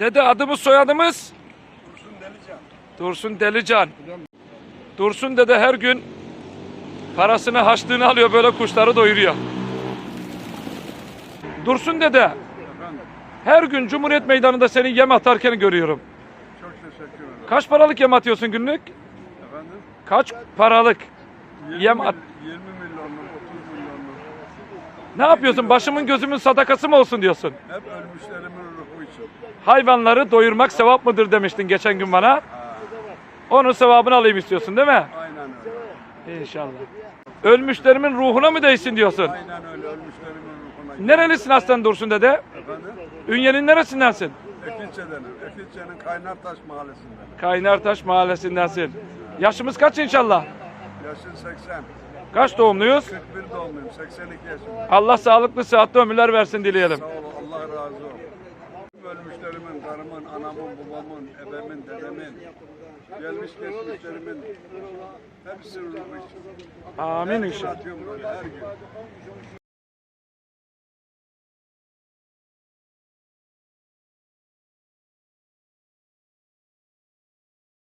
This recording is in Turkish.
Dede adımız soyadımız? Dursun Delican. Dursun Delican. Dursun dede her gün parasını haçlığını alıyor böyle kuşları doyuruyor. Dursun dede her gün Cumhuriyet Meydanı'nda seni yem atarken görüyorum. çok teşekkür ederim. Kaç paralık yem atıyorsun günlük? Efendim Kaç paralık? 20, Yem at- 20 milyonluk, 30 milyonluk. Ne yapıyorsun? Başımın gözümün sadakası mı olsun diyorsun? Hep ölmüşlerimin ruhu için. Hayvanları doyurmak sevap mıdır demiştin geçen gün bana. Onun sevabını alayım istiyorsun değil mi? aynen öyle. İnşallah. Ölmüşlerimin ruhuna mı değsin diyorsun? Aynen öyle ölmüşlerimin ruhuna. Nerelisin aslan Dursun dede? Efendim Ünye'nin neresindensin? Ekilçe'denim. Ekilçe'nin Kaynartaş mahallesinden. Kaynartaş mahallesindensin. Yaşımız kaç inşallah? Yaşın 80. Kaç doğumluyuz? 41 doğumluyum. 82 yaşındayım. Allah sağlıklı sıhhatli ömürler versin dileyelim. Sağ ol. Allah razı olsun. Tüm Ölmüşlerimin, karımın, anamın, babamın, ebemin, dedemin, gelmiş geçmişlerimin hepsi için. Amin Her gün inşallah. atıyorum böyle her gün.